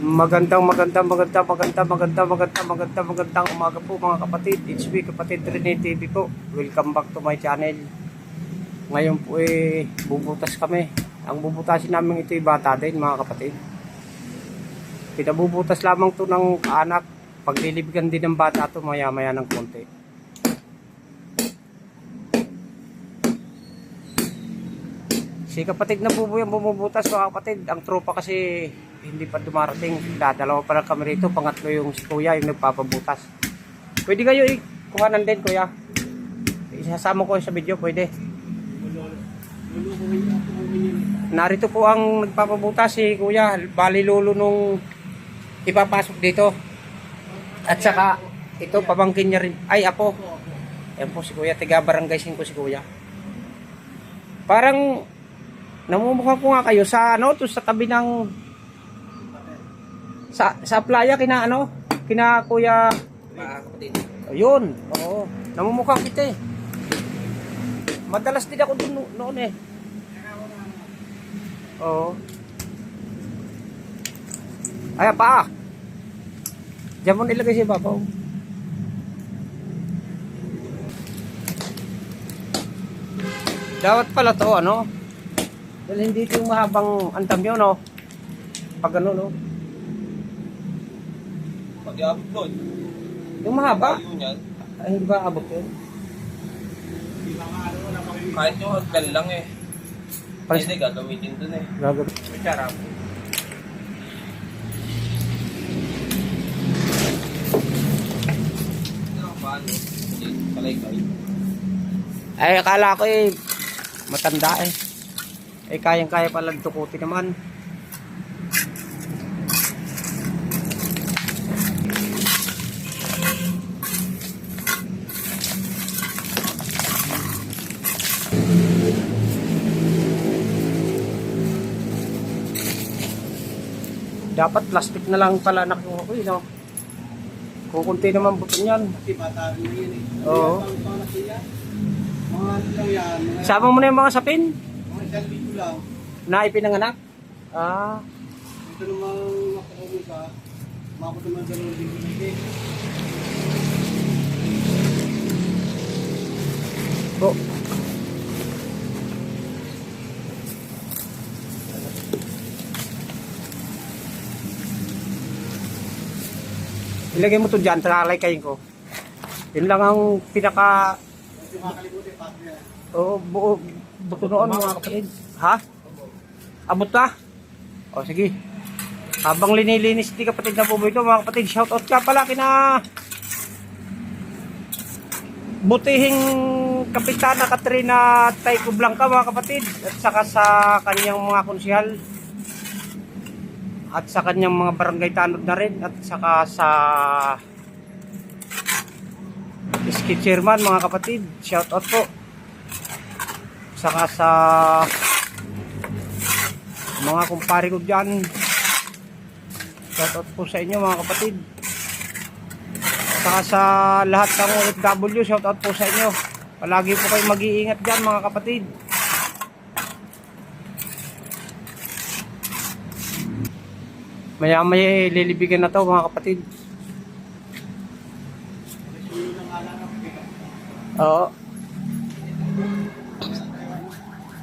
Magandang magandang magandang magandang magandang magandang magandang magandang umaga po mga kapatid. It's me kapatid Rene TV po. Welcome back to my channel. Ngayon po eh bubutas kami. Ang bubutasin namin ito ay bata din mga kapatid. Pinabubutas lamang to ng anak. Paglilibigan din ng bata to maya maya ng konti. Si kapatid na bubo yung bumubutas mga kapatid. Ang tropa kasi hindi pa dumarating. Dadalawa pa lang kami rito. Pangatlo yung si kuya yung nagpapabutas. Pwede kayo ikuhanan din kuya. Isasama ko sa video. Pwede. Narito po ang nagpapabutas si kuya. Bali lolo nung ipapasok dito. At saka ito pamangkin niya rin. Ay apo. Yan po si kuya. Tiga barangay ko si kuya. Parang namumukha ko nga kayo sa ano to sa tabi ng sa sa playa kina ano kina kuya ayun oo namumukha kita eh madalas din ako dun no- noon eh oo ay pa Diyan mo nilagay si Babaw. Dapat pala to ano? Dahil hindi ito yung mahabang antam yun, no? Pag ano, no? Pag iabot doon, Yung mahaba? yun yan. Ay, hindi ba abot yun? Kahit yung hagdan lang eh. Pares- Hindi, gagamitin doon eh. Gagawin. Kutsara po. Ano, paano? Hindi, kalay-kay. Ay, akala ko eh, matanda eh. Eh, kayang-kaya pala dukuti naman. Dapat plastic na lang pala nakuha ko eh, no? Kukunti naman buto niyan. Kasi bata rin yun eh. Oo. Mga ano lang yan. Sama mo na yung mga sapin mga isang dito lang. na ipinanganak. Ah, Ito namang makakawin ka. Makapot naman dalawang dito na eh. oh. Ilagay mo to dyan, talalay kayo ko. Yun lang ang pinaka, niya. oh, buo, buto noon mga kapatid. Ha? Abot na? O, sige. Habang linilinis ni kapatid na bubo ito, mga kapatid, shoutout ka pala kina butihing Kapitana Katrina Taiko Blanca mga kapatid at saka sa kanyang mga konsyal at sa kanyang mga barangay tanod na rin at saka sa Iski Chairman mga kapatid shout out po. Saka sa mga kumpare ko dyan shout out po sa inyo mga kapatid. Saka sa lahat ng OFW shout out po sa inyo. Palagi po kayo mag-iingat dyan mga kapatid maya maya lilibigan na to mga kapatid. Oo.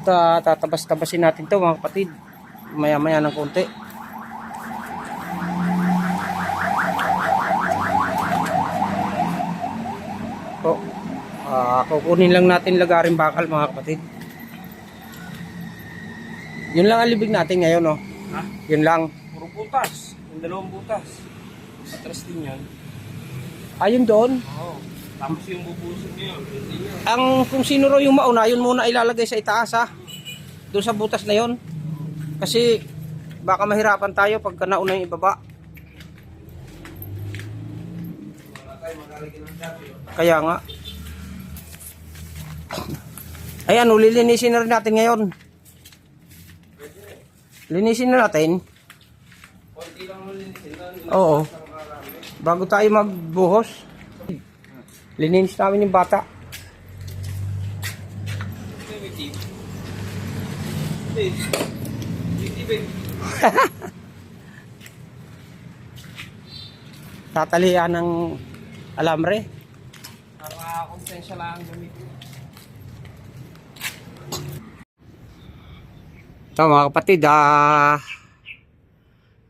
Ta tatabas-tabasin natin to mga kapatid. Maya maya ng konti. Po ah kukunin lang natin lagarin bakal mga kapatid. Yun lang ang libig natin ngayon no Ha? yun lang butas. Yung dalawang butas. Atras din yan. ayun doon? Oo. Tapos yung bubusin niyo, ang kung sino raw yung mauna yun muna ilalagay sa itaas ha? Doon sa butas na yun. Kasi baka mahirapan tayo pagka nauna yung ibaba. Kaya nga. Ayan ulilinisin na rin natin ngayon. Linisin na natin Konti lang mo linisin na. Oo bago tayo magbuhos lininis namin yung bata tatalian ng alambre. Para konsensya lang gamitin. Ito mga kapatid, ah,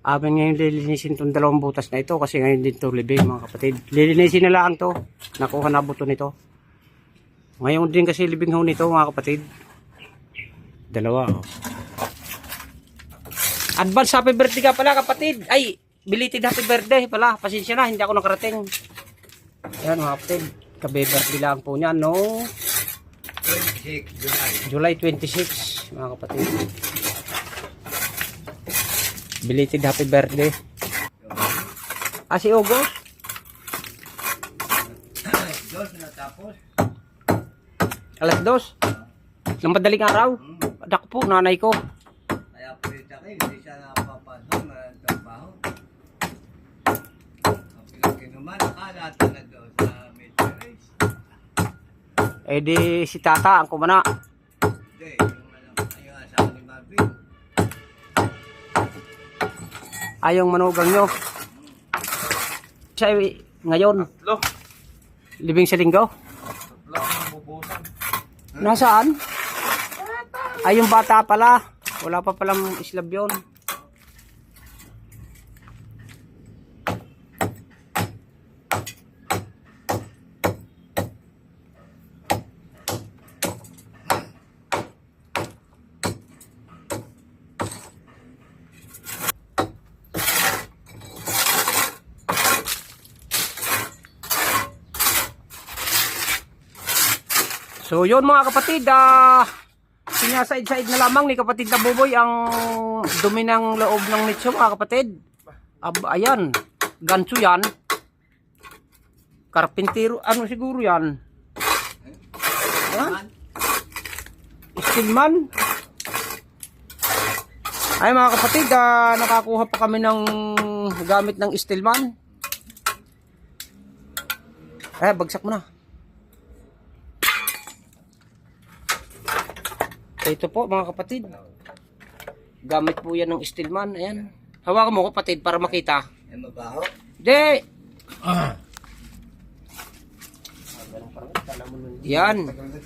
amin ngayon lilinisin itong dalawang butas na ito kasi ngayon din ito libing mga kapatid. Lilinisin na lang to. Nakuha na buto nito. Ngayon din kasi libing ho nito mga kapatid. Dalawa oh. Advance happy birthday ka pala kapatid. Ay, belated happy birthday pala. Pasensya na, hindi ako nakarating. Ayan mga kapatid. Kabe-birthday lang po niya no July 26 mga kapatid. Belated happy birthday. Ah, si August? Alas dos? Ng madaling araw? Adak po, nanay ko. Kaya po yung taki, hindi siya nakapapasok na trabaho. Ang pinagkinuman, akala doon sa Metro Race. Eh di si tata ang kumana. Hindi, Ayong manugang nyo. Siya ngayon, Lo, libing sa linggo. tatlo ang bubusan. Nasaan? Ay, yung bata pala. Wala pa palang islab yun. So yun mga kapatid, ah sinasaid-said na lamang ni kapatid na buboy ang dumi ng loob ng nitso mga kapatid. Ab ayan, ganso yan. Karpintero, ano siguro yan? Ha? Steelman. Ay mga kapatid, ah, nakakuha pa kami ng gamit ng Steelman. Eh, bagsak mo na. Ito po mga kapatid. Gamit po yan ng Steelman. Ayan. Hawakan mo kapatid para makita. Ay, mabaho. Di! Yan.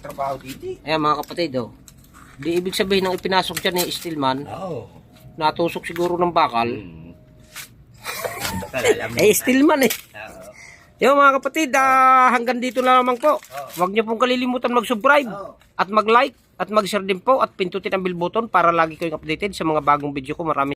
Trabaho dito. Ayan mga kapatid oh. Di ibig sabihin ng ipinasok dyan ni Steelman, Oo. natusok siguro ng bakal. Talalam. Eh, Steelman eh. Oo. Yung mga kapatid, ah, hanggang dito na lamang po. Huwag niyo pong kalilimutan mag-subscribe Oo. at mag-like at mag-share din po at pindutin ang bell button para lagi kayong updated sa mga bagong video ko. Maraming